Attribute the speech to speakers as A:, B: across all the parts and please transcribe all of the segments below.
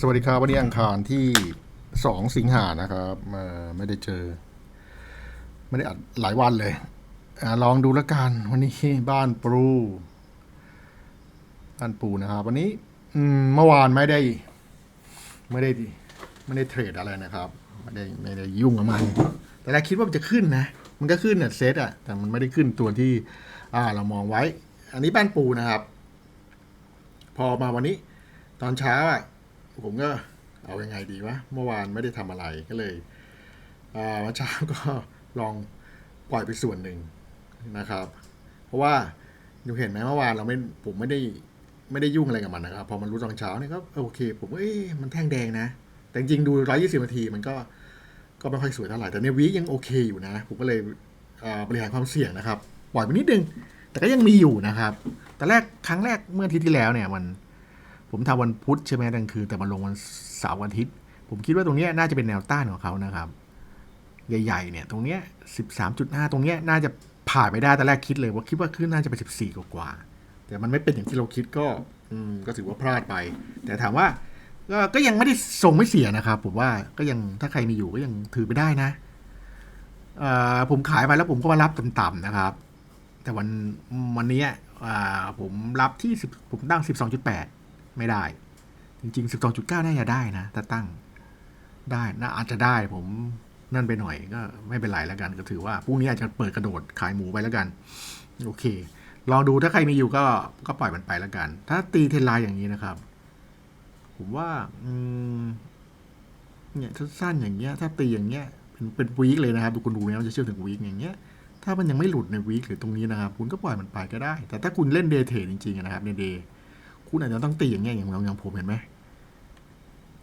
A: สวัสดีครับ วันนี้อังคารที่สองสิงหานะครับมาไม่ได้เจอ ไม่ได้อัดหลายวันเลยอลองดูแล้วกัน วันนี้บ้านปู บ้านปูนะครับ วันนี้อืมเมื่อวานไม่ได้ ไม่ได้ไม่ได้เทรดอะไรนะครับ ไม่ได้ไม่ได้ยุ่งกับมันแต่แรกคิดว่ามันจะขึ้นนะ มันก็ขึ้นเนี่ยเซตอะแต่มันไม่ได้ขึ้นตัวที่ อ่า เรามองไว้ อันนี้บ้านปูนะครับ พอมาวันนี้ ตอนเช้าอะ ผมก็เอายังไงดีวะ เมื่อวานไม่ได้ทำอะไรก็เลยวันเช้าก็ลองปล่อยไปส่วนหนึ่งนะครับ เพราะว่าดูเห็นไหมเมื่อวานเราไม่ผมไม่ได้ไม่ได้ยุ่งอะไรกับมันนะครับพอมันรู้ตอนเช้าเนี่ยก็โอเค ผมเอ๊ะมันแท่งแดงนะ แต่จริงดู120นาทีมันก็ก็ไม่ค่อยสวยเท่าไหร่แต่ในวียังโอเคอยู่นะ ผมก็เลยบริหารความเสี่ยงนะครับ ปล่อยไปนิดนึง แต่ก็ยังมีอยู่นะครับแต่แรกครั้งแรกเมื่ออาทิตย์ที่แล้วเนี่ยมัน ผมทำวันพุธใช่ไหมกลางคืนแต่มาลงวันเสาร์วันอาทิตย์ ผมคิดว่าตรงนี้น่าจะเป็นแนวต้านของเขานะครับ ใหญ่ๆเนี่ย ตรงเนี้ยสิบสามจุดห้าตรงเนี้ยน่าจะผ่านไปได้ตอนแรกคิดเลยว่าคิดว่าขึ้นน่าจะไปสิบสี่กว่าแต่มันไม่เป็นอย่างที่เราคิดก็ก็ถือว่าพลาดไป แต่ถามว่าก็ยังไม่ได้ส่งไม่เสียนะครับ ผมว่าก็ยังถ้าใครมีอยู่ก็ยังถือไปได้นะผมขายไปแล้วผมก็มารับต่ำๆนะครับ แต่วันวันนี้ผมรับที่ผมตั้ง 12.8 ไม่ได้ จริง ๆ 12.9 น่าจะได้นะถ้าตั้งได้น่าอาจจะได้ผมนั่นไปหน่อยก็ไม่เป็นไรแล้วกัน ก็ถือว่าพรุ่งนี้อาจจะเปิดกระโดดขายหมูไปแล้วกัน โอเคลองดูถ้าใครมีอยู่ก็ก็ปล่อยมันไปแล้วกัน ถ้าตีเทรนไลน์อย่างนี้นะครับ ผมว่าอืมเนี่ยสั้นอย่างเงี้ย ถ้าตีอย่างเงี้ยเป็นเป็นวีคเลยนะครับดูคุณดูนะมันจะเชื่อถึงวีคอย่างเงี้ย ถ้ามันยังไม่หลุดในวีคหรือตรงนี้นะครับ คุณก็ปล่อยมันไปก็ได้ แต่ถ้าคุณเล่นเดย์เทรดจริงๆนะครับในเดย์ คุณอาจจะต้องตีอย่างเงี้ยอย่างอย่างผมเห็นไหม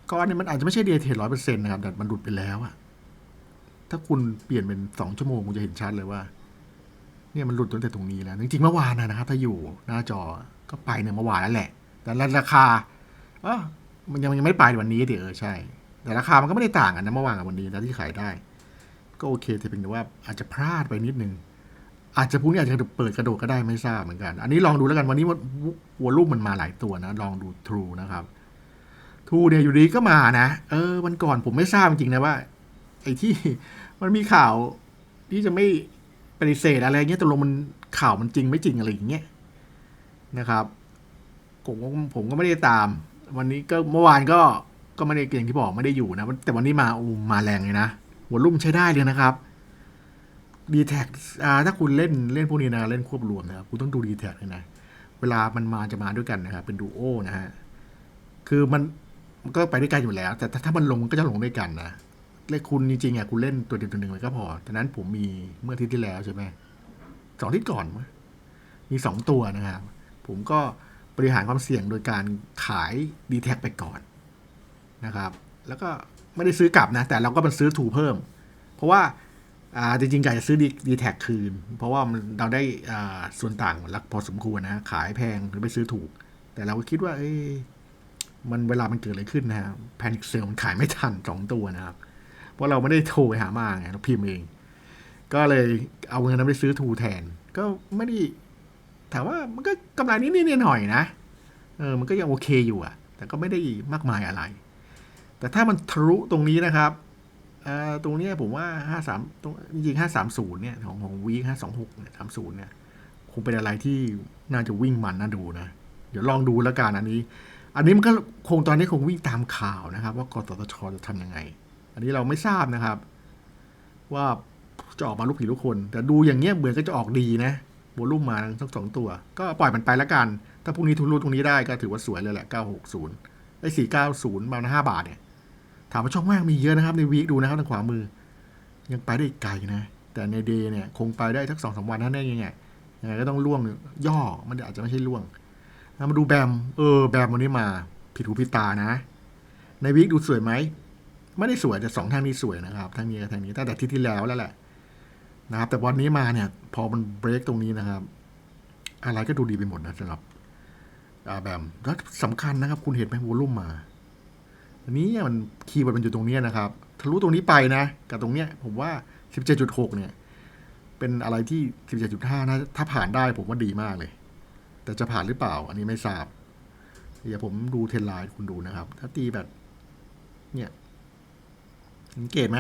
A: ก้อนนี้มันอาจจะไม่ใช่เดเทรดร้อยเปอร์เซ็นต์นะครับแต่มันหลุดไปแล้วอะถ้าคุณเปลี่ยนเป็นสองชั่วโมงคุณจะเห็นชัดเลยว่า เนี่ยมันหลุดตั้งแต่ตรงนี้แล้ว จริงๆเมื่อวานนะนะครับ ถ้าอยู่หน้าจอก็ไปเนี่ยเมื่อวานแล้วแหละ แต่ราคาเออมันยังยังไม่ไปวันนี้เดี๋ยวเออใช่ แต่ราคามันก็ไม่ได้ต่างกันนะเมื่อวานกับวันนี้นะที่ขายได้ ก็โอเคแต่เพียงแต่ว่าอาจจะพลาดไปนิดนึง อาจจะพรุ่งนี้อาจจะเปิดกระโดดก็ได้ไม่ทราบเหมือนกัน อันนี้ลองดูแล้วกันวันนี้วัวลูกมันมาหลายตัวนะ ลองดู True นะครับ True เนี่ยอยู่ดีก็มานะ เออวันก่อนผมไม่ทราบจริงนะว่า ไอ้ที่มันมีข่าวที่จะไม่ปฏิเสธอะไรเงี้ยตกลงมันข่าวมันจริงไม่จริงอะไรอย่างเงี้ยนะครับผมก็ผมก็ไม่ได้ตาม วันนี้ก็เมื่อวานก็ก็ไม่ได้อย่งที่บอกไม่ได้อยู่นะแต่วันนี้มาอูมาแรงเลยนะหัวลุ่มใช้ได้เลยนะครับ ดีแท็กถ้าคุณเล่นเล่นพวกนี้นะ เล่นควบรวมนะครับ คุณต้องดูดีแท็กเลยนะ เวลามันมาจะมาด้วยกันนะครับ เป็นดูโอนะฮะ คือมันมันก็ไปด้วยกันอยู่แล้ว แต่ถ้ามันลงมันก็จะลงด้วยกันนะเลขคุณจริงๆอะคุณเล่นตัวเดียวตัวหนึ่งเลยก็พอฉะนั้นผมมีเมื่ออาทิตย์ที่แล้วใช่ไหมสองอาทิตย์ก่อนมั้ยมีสองตัวนะครับ ผมก็บริหารความเสี่ยงโดยการขายดีแท็กไปก่อนนะครับ แล้วก็ไม่ได้ซื้อกลับนะ แต่เราก็มาซื้อถูเพิ่ม เพราะว่า อ่าจริงๆกะจะซื้อดีดีแท็กคืน เพราะว่าเราได้อ่าส่วนต่างรักพอสมควรนะ ขายแพงหรือไปซื้อถูก แต่เราก็คิดว่าเอ้ยมันเวลามันเกิดอะไรขึ้นนะฮะแพนิคเซลมันขายไม่ทันสองตัวนะครับ เพราะเราไม่ได้โทรไปหามาไงเราพิมพ์เอง ก็เลยเอาเงินนั้นไปซื้อทูแทน ก็ไม่ได้ถามว่ามันก็กำไรนิดๆหน่อยๆนะเออมันก็ยังโอเคอยู่อะแต่ก็ไม่ได้มากมายอะไร แต่ถ้ามันทะลุตรงนี้นะครับ ตรงนี้ผมว่าห้าสามตรงจริงห้าสามศูนย์เนี่ย ของของวีห้าสองหกเนี่ยสามศูนย์เนี่ย คงเป็นอะไรที่น่าจะวิ่งมันน่าดูนะ เดี๋ยวลองดูแล้วกันอันนี้ อันนี้มันก็คงตอนนี้คงวิ่งตามข่าวนะครับ ว่ากตตชจะทำยังไง อันนี้เราไม่ทราบนะครับ ว่าจะออกมาลูกผีลูกคน แต่ดูอย่างเงี้ยเหมือนก็จะออกดีนะโวลุ่มมาทั้งสองตัว ก็ปล่อยมันไปแล้วกัน ถ้าพรุ่งนี้ทุนรูตรงนี้ได้ก็ถือว่าสวยเลยแหละเก้าหกศูนย์ไอ้สี่เก้าศูนย์มาห้าบาทเนี่ย ถามว่าช่องว่างมีเยอะนะครับ ในวีคดูนะครับทางขวามือ ยังไปได้ไกลนะ แต่ในเดย์เนี่ยคงไปได้ทักสองสามวันนั่นเองยังไงยังไงก็ต้องล่วงย่อมันอาจจะไม่ใช่ล่วงมาดูแบมเออแบมวันนี้มา ผิดหูผิดตานะ ในวีคดูสวยไหมไม่ได้สวยแต่สองทางนี้สวยนะครับทางนี้กับทางนี้ตั้งแต่ที่ที่แล้วแล้วแหละนะครับ แต่วันนี้มาเนี่ย พอมันเบรกตรงนี้นะครับ อะไรก็ดูดีไปหมดนะสำหรับแบมแล้วสำคัญนะครับ คุณเห็นไหมวอลุ่มมา อันนี้มันคีย์เวิร์ดมันอยู่ตรงนี้นะครับทะลุตรงนี้ไปนะ กับตรงเนี้ยผมว่า 17.6 เนี่ย เป็นอะไรที่ 17.5นะถ้าผ่านได้ผมว่าดีมากเลย แต่จะผ่านหรือเปล่า อันนี้ไม่ทราบ เดี๋ยวผมดูเทรนไลน์คุณดูนะครับ ถ้าตีแบบ เนี่ยสังเกตไหม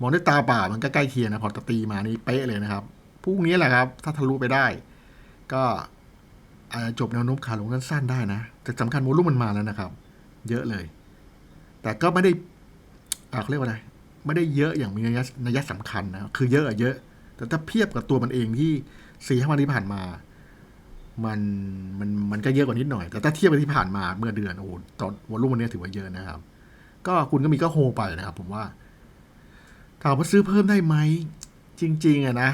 A: มองด้วยตาเปล่ามันก็ใกล้เคียงนะพอตตีมานี่เป๊ะเลยนะครับพรุ่งนี้แหละครับ ถ้าทะลุไปได้ ก็อาจจะจบแนวโน้มขาลงสั้นๆได้นะแต่สำคัญโวลุ่มมันมาแล้วนะครับ เยอะเลย แต่ก็ไม่ได้เขาเรียกว่าอะไรไม่ได้เยอะอย่างมีนัยนัยสำคัญนะคือเยอะอะเยอะ แต่ถ้าเทียบกับตัวมันเองที่สี่ห้าวันที่ผ่านมา มันมันมันก็เยอะกว่านิดหน่อย แต่ถ้าเทียบกับที่ผ่านมาเมื่อเดือนโอ้โหตอนวอลุ่มวันนี้ถือว่าเยอะนะครับ ก็คุณก็มีก็โฮไปนะครับ ผมว่าถามว่าซื้อเพิ่มได้ไหมจริง ๆอะนะ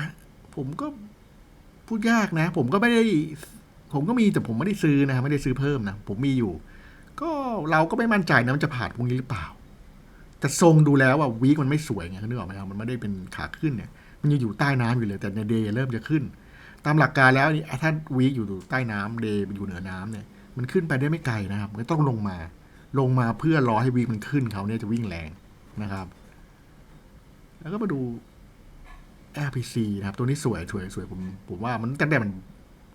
A: ผมก็พูดยากนะ ผมก็ไม่ได้ ผมก็มีแต่ผมไม่ได้ซื้อนะ ไม่ได้ซื้อเพิ่มนะ ผมมีอยู่ ก็เราก็ไม่มั่นใจนะมันจะผ่านพวกนี้หรือเปล่า แต่ทรงดูแล้วว่าวีคมันไม่สวยไงนึกออกไหมครับมันไม่ได้เป็นขาขึ้นเนี่ย มันยังอยู่ใต้น้ำอยู่เลย แต่ในเดย์เริ่มจะขึ้น ตามหลักการแล้วนี่ถ้าวีคอยู่ใต้น้ำเดย์อยู่เหนือน้ำเนี่ย มันขึ้นไปได้ไม่ไกลนะครับมันต้องลงมา ลงมาเพื่อรอให้วีคมันขึ้นเขาเนี่ยจะวิ่งแรงนะครับ แล้วก็มาดู RPC นะครับ ตัวนี้สวยสวยสวยผมผมว่ามันตั้งแต่มัน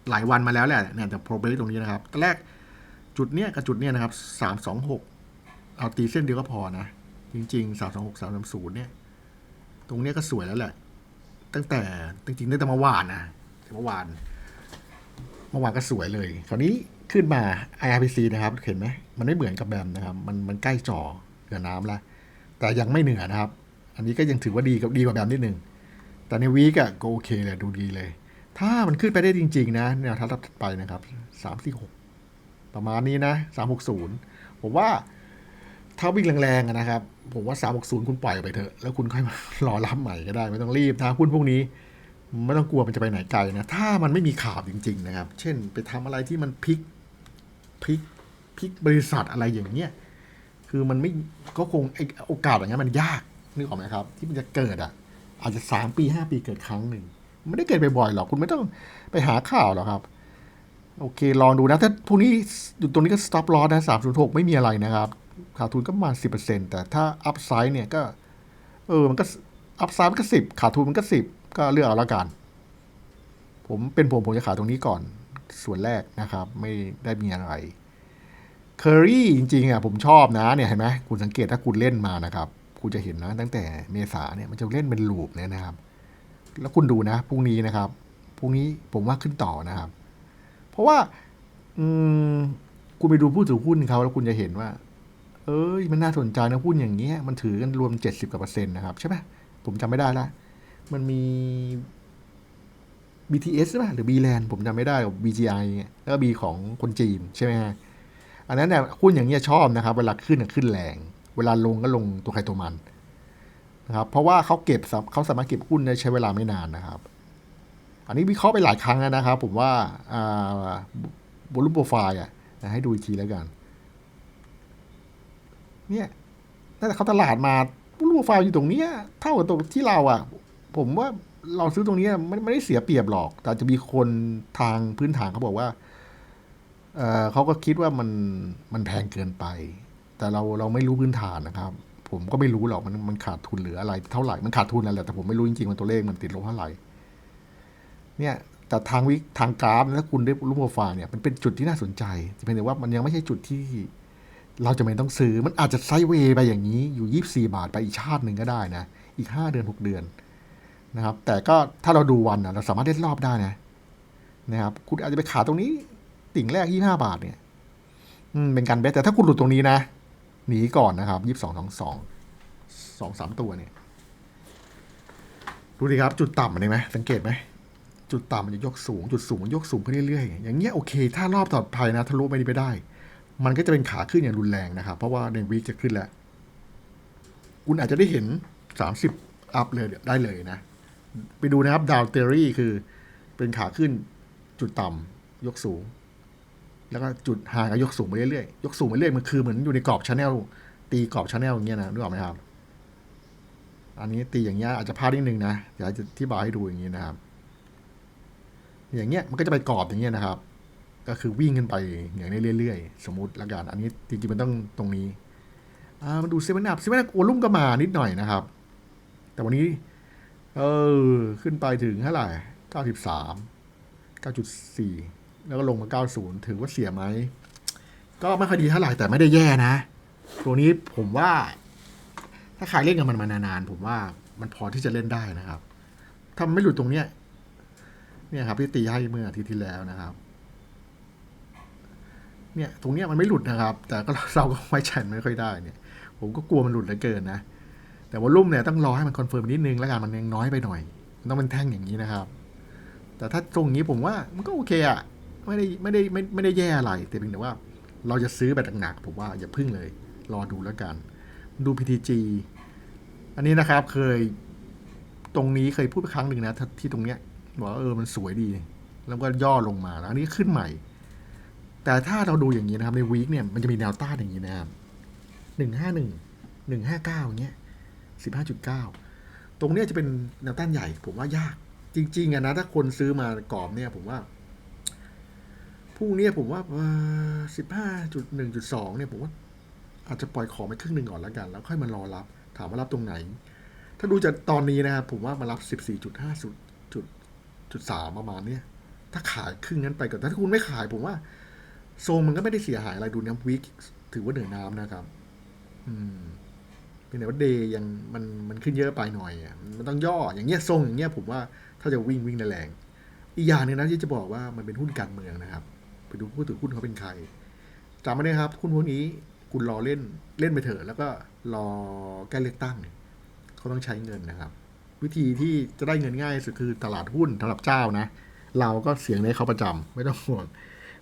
A: หลายวันมาแล้วแหละเนี่ยแต่โปรเบตรงนี้นะครับตอนแรก จุดเนี้ยกับจุดเนี้ยนะครับสามสองหกเอาตีเส้นเดียวก็พอนะ จริงๆสามสองหกสามสามศูนย์เนี่ย ตรงเนี้ยก็สวยแล้วแหละ ตั้งแต่จริงๆตั้งแต่เมื่อวานนะเมื่อวานเมื่อวานก็สวยเลย คราวนี้ขึ้นมา IRPC นะครับ เห็นไหมมันไม่เหมือนกับแบมนะครับ มันมันใกล้จ่อเหนือน้ำแล้ว แต่ยังไม่เหนือนะครับ อันนี้ก็ยังถือว่าดีกับดีกว่าแบมนิดนึง แต่ในวีกอะก็โอเคเลยดูดีเลย ถ้ามันขึ้นไปได้จริง ๆ นะแนวทัดไปนะครับสามสี่หก ประมาณนี้นะสามหกศูนย์ผมว่าถ้าวิ่งแรงๆนะครับ ผมว่าสามหกศูนย์คุณปล่อยไปเถอะ แล้วคุณค่อยมารอรับใหม่ก็ได้ ไม่ต้องรีบถ้าหุ้นพวกนี้ ไม่ต้องกลัวมันจะไปไหนไกลนะ ถ้ามันไม่มีข่าวจริง ๆ นะครับ เช่น ไปทำอะไรที่มันพลิกพลิกพลิกบริษัทอะไรอย่างเงี้ย คือมันไม่ก็คงไอโอกาสอย่างเงี้ยมันยากนึกออกไหมครับ ที่มันจะเกิดอะ อาจจะสามปีห้าปีเกิดครั้งหนึ่งไม่ได้เกิดบ่อยๆหรอก คุณไม่ต้องไปหาข่าวหรอกครับ โอเค ลองดูนะ ถ้าพวกนี้อยู่ตรงนี้ก็ stop loss นะสามศูนย์หกไม่มีอะไรนะครับ ขาดทุนก็ประมาณสิบเปอร์เซ็นแต่ถ้า upside เนี่ยก็ เออ มันก็ upside มันก็สิบขาดทุนมันก็สิบก็เลือกเอาละกัน ผมเป็นผมผมจะขายตรงนี้ก่อน ส่วนแรกนะครับ ไม่ได้มีอะไรเคอรี่จริงๆอะผมชอบนะเนี่ยเห็นไหมคุณสังเกตถ้าคุณเล่นมานะครับ คุณจะเห็นนะ ตั้งแต่เมษาเนี่ยมันจะเล่นเป็นลูปเนี่ยนะครับ แล้วคุณดูนะพรุ่งนี้นะครับพรุ่งนี้ผมว่าขึ้นต่อนะครับ เพราะว่า อืมคุณไปดูผู้ถือหุ้นเขาแล้วคุณจะเห็นว่า เอ้ย มันน่าสนใจนะหุ้นอย่างเงี้ย มันถือกันรวมเจ็ดสิบกว่าเปอร์เซ็นต์นะครับ ใช่ไหมผมจำไม่ได้ละมันมี BTS ใช่ไหมหรือ B-Land ผมจำไม่ได้กับ BGI เนี่ยแล้วก็ B ของคนจีนใช่ไหมฮะอันนั้นเนี่ยหุ้นอย่างเงี้ยชอบนะครับ เวลาขึ้นขึ้นแรง เวลาลงก็ลงตัวใครตัวมันนะครับ เพราะว่าเขาเก็บเขาสามารถเก็บหุ้นได้ใช้เวลาไม่นานนะครับ อันนี้วิเคราะห์ไปหลายครั้งแล้วนะครับ ผมว่าบนรูปโปรไฟล์อะให้ดูอีกทีแล้วกัน เนี่ยตั้งแต่เขาตลาดมารูปโปรไฟล์อยู่ตรงนี้เท่ากับตรงที่เราอะ ผมว่าเราซื้อตรงนี้ไม่ไม่ได้เสียเปรียบหรอก แต่จะมีคนทางพื้นฐานเขาบอกว่าเออเขาก็คิดว่ามันมันแพงเกินไป แต่เราเราไม่รู้พื้นฐานนะครับ ผมก็ไม่รู้หรอกมันมันขาดทุนหรืออะไรเท่าไหร่ มันขาดทุนนั่นแหละแต่ผมไม่รู้จริงๆมันตัวเลขมันติดลบเท่าไหร่ เนี่ยแต่ทางวิทางกราฟถ้าคุณได้รูปโปรไฟล์เนี่ยมันเป็นจุดที่น่าสนใจแต่เพียงแต่ว่ามันยังไม่ใช่จุดที่เราจะไม่ต้องซื้อมันอาจจะไซด์เวย์ไปอย่างนี้อยู่ยี่สี่บาทไปอีกชาติหนึ่งก็ได้นะ อีกห้าเดือนหกเดือนนะครับ แต่ก็ถ้าเราดูวันนะเราสามารถเล่นรอบได้นะนะครับ คุณอาจจะไปขาตรงนี้ติ่งแรกยี่ห้าบาทเนี่ยอืมเป็นการเบสแต่ถ้าคุณหลุดตรงนี้นะ หนีก่อนนะครับยี่สิบสองสองสองสองสามตัวเนี่ย ดูดิครับจุดต่ำมันเห็นไหมสังเกตไหม จุดต่ำมันจะยกสูง จุดสูงมันยกสูงขึ้นเรื่อยๆอย่างเงี้ยโอเค ถ้ารอบต่อไปนะทะลุไปนี้ไปได้ มันก็จะเป็นขาขึ้นอย่างรุนแรงนะครับ เพราะว่าในวีคจะขึ้นแล้ว คุณอาจจะได้เห็นสามสิบอัพเลยได้เลยนะ ไปดูนะครับดาวเทอรี่คือ เป็นขาขึ้นจุดต่ำยกสูง แล้วก็จุดห่างก็ยกสูงไปเรื่อยๆยกสูงไปเรื่อยมันคือเหมือนอยู่ในกรอบชาแนลตีกรอบชาแนลอย่างเงี้ยนะนึกออกไหมครับอันนี้ตีอย่างเงี้ยอาจจะพลาดนิดนึงนะเดี๋ยวจะอธิบายให้ดูอย่างนี้นะครับ อย่างเงี้ยมันก็จะไปกรอบอย่างเงี้ยนะครับ ก็คือวิ่งขึ้นไปอย่างนี้เรื่อยๆ สมมติละกันอันนี้จริงๆมันต้องตรงนี้อ่ามาดูเซเว่นอัพเซเว่นอัพโอลุ่มก็มานิดหน่อยนะครับ แต่วันนี้ เออ ขึ้นไปถึงเท่าไหร่เก้าสิบสามเก้าจุดสี่แล้วก็ลงมาเก้าศูนย์ถือว่าเสียไหม ก็ไม่ค่อยดีเท่าไหร่แต่ไม่ได้แย่นะ ตัวนี้ผมว่า ถ้าใครเล่นกับมันมานานๆผมว่ามันพอที่จะเล่นได้นะครับถ้าไม่หลุดตรงเนี้ย เนี่ยครับที่ตีให้เมื่ออาทิตย์ที่แล้วนะครับ เนี่ยตรงเนี้ยมันไม่หลุดนะครับ แต่ก็เราก็ไว้ใจมันไม่ค่อยได้เนี่ย ผมก็กลัวมันหลุดเหลือเกินนะ แต่ว่าลุ่มเนี่ยต้องรอให้มันคอนเฟิร์มนิดนึงแล้วกันมันยังน้อยไปหน่อย มันต้องเป็นแท่งอย่างนี้นะครับ แต่ถ้าตรงนี้ผมว่ามันก็โอเคอะไม่ได้ไม่ได้ไม่ไม่ได้แย่อะไรแต่เพียงแต่ว่า เราจะซื้อแบบหนักๆผมว่าอย่าพึ่งเลย รอดูแล้วกัน ดู PTG อันนี้นะครับเคยตรงนี้เคยพูดไปครั้งหนึ่งนะที่ตรงเนี้ย บอกว่าเออมันสวยดี แล้วก็ย่อลงมาแล้วอันนี้ขึ้นใหม่ แต่ถ้าเราดูอย่างนี้นะครับในวีคเนี่ยมันจะมีแนวต้านอย่างนี้นะครับหนึ่งห้าหนึ่งหนึ่งห้าเก้าอย่างเงี้ยสิบห้าจุดเก้าตรงเนี้ยจะเป็นแนวต้านใหญ่ ผมว่ายาก จริงๆอะนะถ้าคนซื้อมากรอบเนี่ยผมว่าพรุ่งเนี้ยผมว่าสิบห้าจุดหนึ่งจุดสองเนี่ยผมว่าอาจจะปล่อยของไปครึ่งหนึ่งก่อนแล้วกัน แล้วค่อยมารอรับ ถามว่ารับตรงไหน ถ้าดูจากตอนนี้นะครับผมว่ามารับสิบสี่จุดห้าจุด จุดสามประมาณเนี้ยถ้าขายครึ่งนั้นไปก่อนแต่ถ้าคุณไม่ขายผมว่าโซนมันก็ไม่ได้เสียหายอะไรดูน้ำวิกถือว่าเหนือน้ำนะครับ อืมเป็นแต่ว่าเดย์ยังมันมันขึ้นเยอะไปหน่อยอะมันต้องย่ออย่างเงี้ยทรงอย่างเงี้ยผมว่าถ้าจะวิ่งวิ่งแรงอีกอย่างหนึงนะที่จะบอกว่ามันเป็นหุ้นการเมืองนะครับ ไปดูผู้ถือหุ้นเขาเป็นใครจำไม่ได้ครับหุ้นพวกนี้คุณรอเล่นเล่นไปเถอะแล้วก็รอใกล้เลือกตั้งเขาต้องใช้เงินนะครับ วิธีที่จะได้เงินง่ายสุดคือตลาดหุ้นสำหรับเจ้านะ เราก็เสียงในเขาประจำไม่ต้องห่วง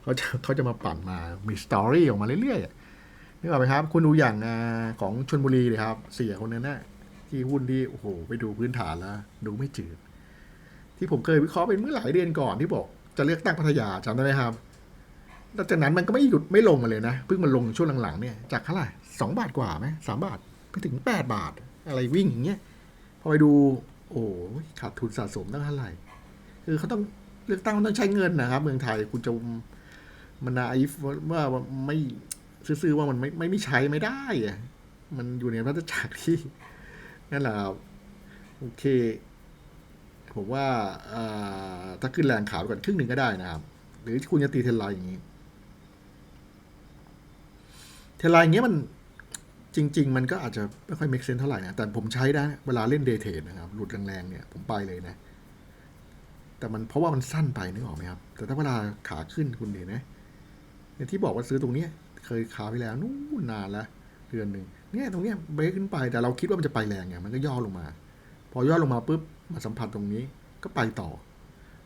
A: เขาจะเขาจะมาปั่นมามีสตอรี่ออกมาเรื่อยๆนึกออกไหมครับ คุณดูอย่างอของชนบุรีเลยครับ เสียคนนั้นนะที่หุ้นที่โอ้โหไปดูพื้นฐานแล้ว ดูไม่จืด ที่ผมเคยวิเคราะห์เป็นเมื่อหลายเดือนก่อนที่บอก จะเลือกตั้งพัทยาจำได้ไหมครับหลังจากนั้นมันก็ไม่หยุดไม่ลงมาเลยนะเพิ่งมันลงช่วงหลังๆเนี่ยจากเท่าไหร่สองบาทกว่าไหมสามบาทไปถึงแปดบาท อะไรวิ่งอย่างเงี้ยพอไปดู โอ้ยขาดทุนสะสมตั้งเท่าไหร่คือเขาต้องเลือกตั้งต้องใช้เงินนะครับ เมืองไทยคุณจะมันนาอีฟว่าไม่ซื่อว่ามันไม่ไม่ม่ใช้ไม่ได้อะมันอยู่ในวัฏจักรที่นั่นแหละครับโอเค ผมว่าถ้าขึ้นแรงขาวก่อนครึ่งหนึ่งก็ได้นะครับ หรือคุณจะตีเทรนไลน์อย่างนี้ เทรนไลน์อย่างเงี้ยมัน จริง ๆ มันก็อาจจะไม่ค่อย make sense เท่าไหร่นะ แต่ผมใช้ได้เวลาเล่นเดย์เทรดนะครับ หลุดแรงๆ เนี่ย ผมไปเลยนะ แต่มันเพราะว่ามันสั้นไปนึกออกไหมครับ แต่ถ้าเวลาขาขึ้นคุณเห็นไหมเนี่ยที่บอกว่าซื้อตรงนี้เคยขาไปแล้วนู่นนานแล้วเดือนหนึ่งเนี่ยตรงเนี้ยเบรกขึ้นไปแต่เราคิดว่ามันจะไปแรงไงมันก็ย่อลงมา พอย่อลงมาปุ๊บมาสัมผัสตรงนี้ก็ไปต่อ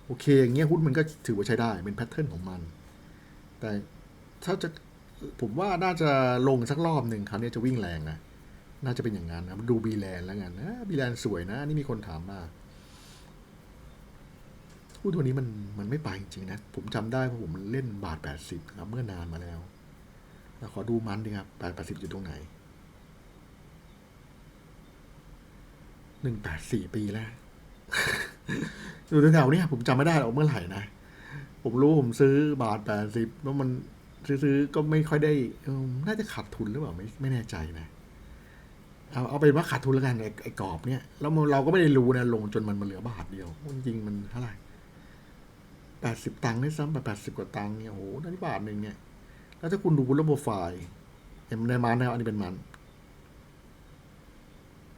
A: โอเคอย่างเงี้ยหุ้นมันก็ถือว่าใช้ได้เป็นแพทเทิร์นของมัน แต่ถ้าจะ ผมว่าน่าจะลงสักรอบหนึ่งคราวนี้จะวิ่งแรงนะ น่าจะเป็นอย่างนั้นนะดูบีแลนแล้วกันนะบีแลนสวยนะ นี่มีคนถามมาหุ้ตัวนี้มันมันไม่ไปจริงๆนะ ผมจำได้เพราะผมเล่นบาทแปดสิบครับเมื่อนานมาแล้วขอดูมันดิครับบาทแปดสิบอยู่ตรงไหนหนึ่งแปดสี่ปีแล้วอยู่แถวๆนี้ผมจำไม่ได้หรอกเมื่อไหร่นะ ผมรู้ผมซื้อบาทแปดสิบแล้วมัน ซื้อก็ไม่ค่อยได้น่าจะขาดทุนหรือเปล่าไม่ไม่แน่ใจนะเอาเอาเป็นว่าขาดทุนแล้วกันไอ้ไอ้กรอบเนี่ยแล้วเราก็ไม่ได้รู้นะลงจนมันมาเหลือบาทเดียวจริงมันเท่าไหร่แปดสิบตังค์ได้ซ้ำไปแปดสิบกว่าตังค์เนี่ยโอ้โหนั่นบาทหนึ่งเนี่ยแล้วถ้าคุณดูระบบไฟล์เห็นในมันนะอันนี้เป็นมัน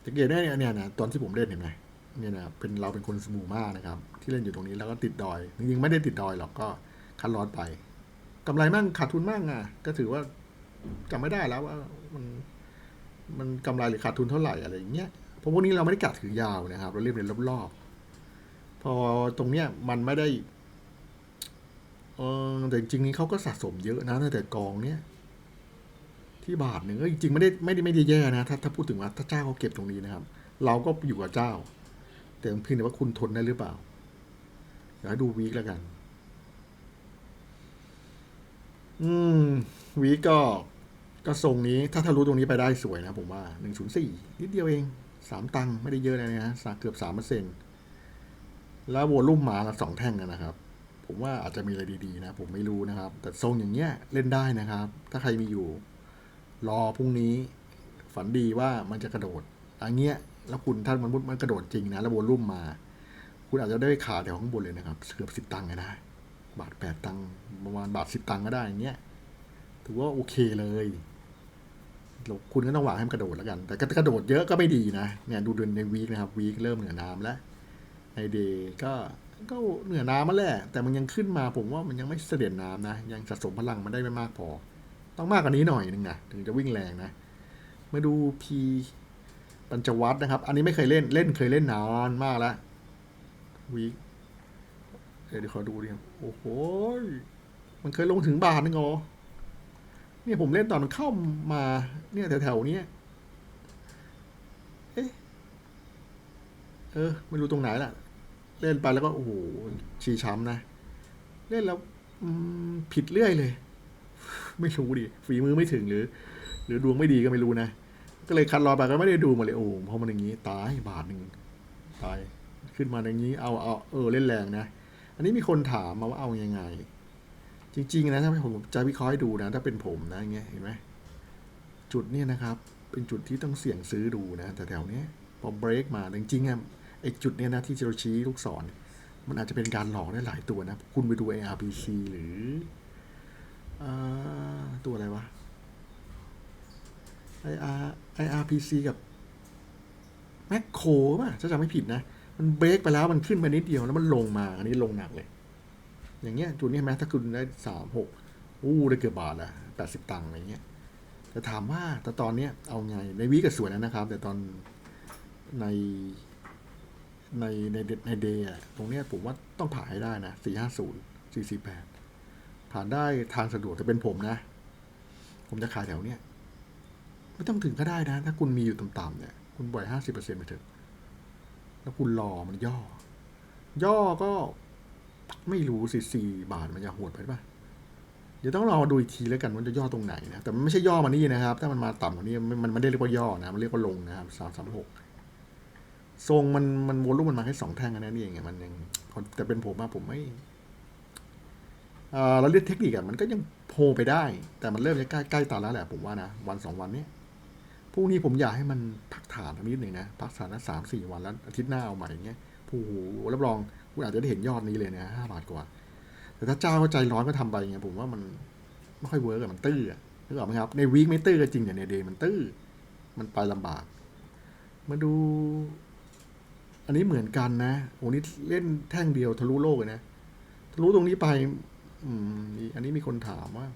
A: สังเกตได้เนี่ยเนี่ยนะตอนที่ผมเล่นเห็นไหมเนี่ยนะเป็นเราเป็นคนสมูมากนะครับ ที่เล่นอยู่ตรงนี้แล้วก็ติดดอยจริงๆไม่ได้ติดดอยหรอกก็คันร้อนไป กำไรมั่งขาดทุนมั่งอะ ก็ถือว่าจำไม่ได้แล้วว่ามันมันกำไรหรือขาดทุนเท่าไหร่อะไรอย่างเงี้ยเพราะพวกนี้เราไม่ได้กัดถือยาวนะครับ เราเล่นเป็นรอบๆพอตรงเนี้ยมันไม่ได้เออแต่จริงๆนี้เขาก็สะสมเยอะนะตั้งแต่กองเนี้ยที่บาทหนึ่งก็จริงๆไม่ได้ไม่ได้ไม่ได้แย่นะถ้าถ้าพูดถึงว่าถ้าเจ้าเขาเก็บตรงนี้นะครับ เราก็อยู่กับเจ้า แต่เพียงแต่ว่าคุณทนได้หรือเปล่าเดี๋ยวให้ดูวีคแล้วกัน อืม วีก็ก็ทรงนี้ถ้าถ้ารู้ตรงนี้ไปได้สวยนะผมว่าหนึ่งศูนย์สี่นิดเดียวเองสามตังค์ไม่ได้เยอะเลยนะสาเกือบสามเปอร์เซ็นแล้ววอลุ่มมาละสองแท่งนะครับ ผมว่าอาจจะมีอะไรดีๆนะ ผมไม่รู้นะครับ แต่ทรงอย่างเงี้ยเล่นได้นะครับ ถ้าใครมีอยู่ รอพรุ่งนี้ ฝันดีว่ามันจะกระโดดอันเงี้ย แล้วคุณถ้ามันมันกระโดดจริงนะ แล้ววอลุ่มมา คุณอาจจะได้ขาแถวข้างบนเลยนะครับเกือบสิบตังค์ก็ได้ ประมาณบาทสิบตังค์ก็ได้อย่างเงี้ยถือว่าโอเคเลยคุณก็ต้องหวังให้มันกระโดดแล้วกัน แต่กระโดดเยอะก็ไม่ดีนะเนี่ยดูเดือนในวีคนะครับวีคเริ่มเหนือน้ำแล้วในเดย์ก็ก็เหนือน้ำมาแหละแต่มันยังขึ้นมาผมว่ามันยังไม่เสด็จน้ำนะ ยังสะสมพลังมันได้ไม่มากพอ ต้องมากกว่านี้หน่อยนึงนะถึงจะวิ่งแรงนะมาดูพีปัญจวัตรนะครับ อันนี้ไม่เคยเล่นเล่นเคยเล่นนานมากแล้ววีคเดี๋ยวขอดูดิครับโอ้โห มันเคยลงถึงบาทนึงเหรอเนี่ยผมเล่นตอนมันเข้ามาเนี่ยแถวๆนี้เอ๊ะเออไม่รู้ตรงไหนล่ะ เล่นไปแล้วก็โอ้โหชีช้ำนะ เล่นแล้วผิดเรื่อยเลย ไม่รู้ดิฝีมือไม่ถึงหรือ หรือดวงไม่ดีก็ไม่รู้นะ ก็เลยคัดรอไปก็ไม่ได้ดูมาเลยโอ้โหพอมันอย่างนี้ ตายบาทหนึ่งตายขึ้นมาอย่างนี้เอาเอาเออเล่นแรงนะ อันนี้มีคนถามมาว่าเอายังไง จริงๆนะถ้าผมจะวิเคราะห์ให้ดูนะถ้าเป็นผมนะอย่างเงี้ยเห็นไหมจุดเนี้ยนะครับ เป็นจุดที่ต้องเสี่ยงซื้อดูนะแต่แถวเนี้ยพอเบรกมาจริงๆอะไอจุดเนี้ยนะที่เราชี้ลูกศร มันอาจจะเป็นการหลอกได้หลายตัวนะ คุณไปดู ARPC หรืออตัวอะไรวะ IR IRPC กับแมคโครป่ะถ้าจำไม่ผิดนะ มันเบรกไปแล้วมันขึ้นไปนิดเดียวแล้วมันลงมา อันนี้ลงหนักเลย อย่างเงี้ยจุดนี้เห็นไหมถ้าคุณได้สามหกอู้ได้เกือบบาทละแปดสิบตังค์อะไรเงี้ยแต่ถามว่าแต่ตอนเนี้ยเอาไงในวีก็สวยแล้วนะครับ แต่ตอนในในในเดในเดย์อะตรงเนี้ยผมว่าต้องผ่านให้ได้นะสี่ห้าศูนย์สี่สี่แปดผ่านได้ทางสะดวกแต่เป็นผมนะ ผมจะขายแถวเนี้ยไม่ต้องถึงก็ได้นะ ถ้าคุณมีอยู่ต่ำๆเนี่ย คุณปล่อยห้าสิบเปอร์เซ็นต์ไปเถอะแล้วคุณรอมันย่อ ย่อก็ ไม่รู้สิสี่บาทมันจะโหดไปป่ะเดี๋ยวต้องรอดูอีกทีแล้วกันว่าจะย่อตรงไหนนะ แต่มันไม่ใช่ย่อมานี่นะครับ ถ้ามันมาต่ำกว่านี้มันไม่ได้เรียกว่าย่อนะ มันเรียกว่าลงนะครับสามสามหกทรงมันมันวอลุ่มมันมาแค่สองแท่งอันนั้นเองไงมันยังแต่เป็นผมอะผมไม่เออเราเรียกเทคนิคอะมันก็ยังโพลไปได้ แต่มันเริ่มจะใกล้ใกล้ตาแล้วแหละผมว่านะ วันสองวันนี้พรุ่งนี้ผมอยากให้มันพักฐานนิดหนึ่งนะ พักฐานนะสามสี่วันแล้วอาทิตย์หน้าเอาใหม่เงี้ยโอ้โหรับรอง คุณอาจจะได้เห็นยอดนี้เลยนะห้าบาทกว่า แต่ถ้าเจ้าใจร้อนก็ทำไปไงผมว่ามันไม่ค่อยเวิร์กอะมันตื้อนึกออกไหมครับ ในวีคไม่ตื้อก็จริงแต่ในเดย์มันตื้อ มันไปลำบาก มาดู อันนี้เหมือนกันนะโอ้นี่เล่นแท่งเดียวทะลุโลกเลยนะทะลุตรงนี้ไป อืมอันนี้มีคนถามว่า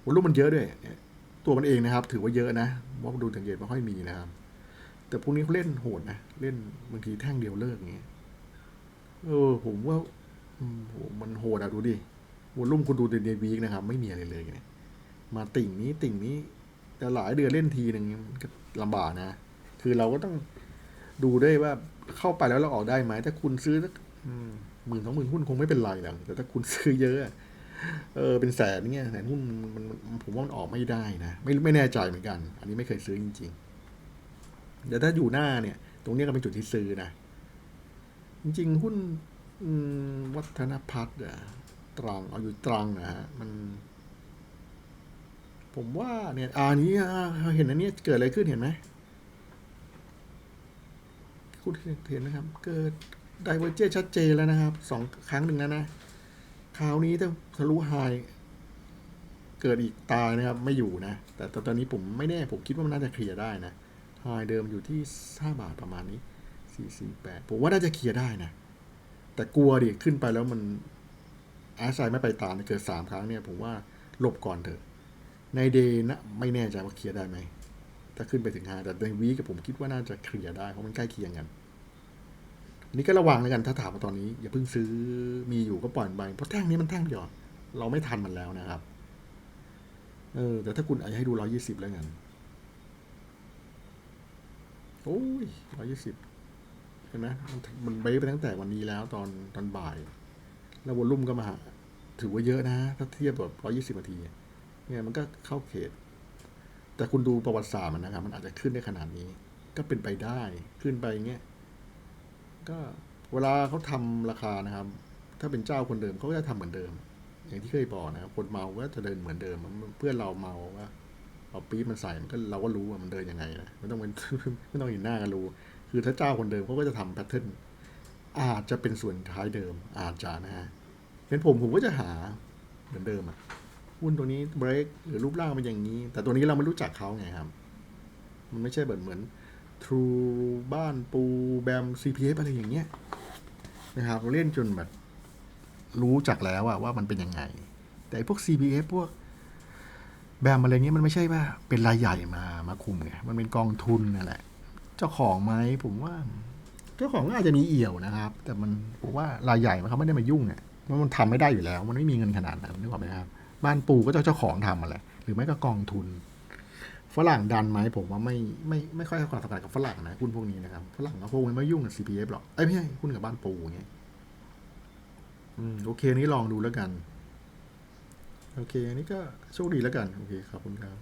A: โอ้ลูกมันเยอะด้วยเนี่ยตัวมันเองนะครับ ถือว่าเยอะนะว่าดูสังเกตไม่ค่อยมีนะครับ แต่พวกนี้เขาเล่นโหดนะ เล่นบางทีแท่งเดียวเลิกอย่างเงี้ย เออ ผมว่าอืมโหมันโหดอะดูดิวอลุ่มคุณดูในเดวีคนะครับ ไม่มีอะไรเลยเนี่ยมาติ่งนี้ติ่งนี้ แต่หลายเดือนเล่นทีหนึ่งมันก็ลำบากนะ คือเราก็ต้องดูได้ว่าเข้าไปแล้วเราออกได้ไหมถ้าคุณซื้อสักหมื่นสองหมื่นหุ้นคงไม่เป็นไรหรอกแต่ถ้าคุณซื้อเยอะเออเป็นแสนเนี่ยแสนหุ้นมันผมว่ามันออกไม่ได้นะไม่ไม่แน่ใจเหมือนกัน อันนี้ไม่เคยซื้อจริงๆเดี๋ยวถ้าอยู่หน้าเนี่ย ตรงนี้ก็เป็นจุดที่ซื้อนะ จริงๆ หุ้นวัฒนพัฒน์อะตรังเอาอยู่ตรังนะฮะมันผมว่าเนี่ยอันนี้เห็นอันนี้เกิดอะไรขึ้นเห็นไหมคุณเห็นนะครับ เกิดไดเวอร์เจชัดเจนแล้วนะครับสองครั้งหนึ่งแล้วนะ คราวนี้ถ้าทะลุไฮเกิดอีกตายนะครับ ไม่อยู่นะ แต่ตอนนี้ผมไม่แน่ ผมคิดว่ามันน่าจะเคลียร์ได้นะไฮเดิมอยู่ที่ห้าบาทประมาณนี้ สี่สี่แปดผมว่าน่าจะเคลียร์ได้นะ แต่กลัวดิขึ้นไปแล้วมันอาไซไม่ไปตามเกิดสามครั้งเนี่ย ผมว่าหลบก่อนเถอะ ในเดย์นะไม่แน่ใจว่าเคลียร์ได้ไหม ถ้าขึ้นไปถึงห้าแต่ในวีกับผมคิดว่าน่าจะเคลียร์ได้ เพราะมันใกล้เคียงกันนนี้ก็ระวังแล้วกันถ้าถามมาตอนนี้ อย่าเพิ่งซื้อมีอยู่ก็ปล่อยไปเพราะแท่งนี้มันแท่งเดียวเราไม่ทันมันแล้วนะครับ เออ แต่ถ้าคุณอาจจะให้ดูร้อยี่สิบแล้วกันโอ้ยร้อยี่สิบ ห็นไหมมันเบรกไปตั้งแต่วันนี้แล้วตอนตอนบ่าย แล้ววอลุ่มก็มาถือว่าเยอะนะ ถ้าเทียบแบบร้อยี่สิบนาทีเนี่ยมันก็เข้าเขต แต่คุณดูประวัติศาสตร์มันนะครับ มันอาจจะขึ้นได้ขนาดนี้ ก็เป็นไปได้ขึ้นไปเงี้ยก็เวลาเขาทำราคานะครับ ถ้าเป็นเจ้าคนเดิมเขาก็จะทำเหมือนเดิม อย่างที่เคยบอกนะครับ คนเมาก็จะเดินเหมือนเดิมเพื่อนเราเมาว่าเอาปี๊บมันใส่มันก็เราก็รู้ว่ามันเดินยังไงนะไม่ต้องเป็นไม่ต้องเห็นหน้ากันรู้ คือถ้าเจ้าคนเดิมเขาก็จะทำแพทเทิร์นอาจจะเป็นส่วนท้ายเดิมอาจจะนะฮะเป็นผมผมก็จะหาเหมือนเดิมอะหุ้นตัวนี้เบรกหรือรูปร่างเป็นอย่างนี้ แต่ตัวนี้เราไม่รู้จักเขาไงครับ มันไม่ใช่แบบเหมือน True บ้านปูแบม CPF อะไรอย่างเงี้ยนะครับเราเล่นจนแบบรู้จักแล้วอะว่ามันเป็นยังไง แต่ไอ้พวก CPF พวกแบมอะไรเงี้ยมันไม่ใช่ว่าเป็นรายใหญ่มามาคุมไงมันเป็นกองทุนนั่นแหละ เจ้าของไหมผมว่า เจ้าของก็อาจจะมีเอี่ยวนะครับ แต่มันผมว่ารายใหญ่มันเขาไม่ได้มายุ่งเนี่ยมันมันทำไม่ได้อยู่แล้ว มันไม่มีเงินขนาดนั้นนึกออกไหมครับบ้านปูก็เจ้าเจ้าของทำมาแหละหรือไม่ก็กองทุนฝรั่งดันไหมผมว่าไม่ไม่ไม่ค่อยให้ความสำคัญกับฝรั่งนะหุ้นพวกนี้นะครับฝรั่งก็คงไม่ยุ่งกับ CPF หรอกไอ้ยไม่ใช่หุ้นกับบ้านปูอย่างเงี้ยอืมโอเคนี่ลองดูแล้วกัน โอเคอันนี้ก็โชคดีแล้วกัน โอเคขอบคุณครับ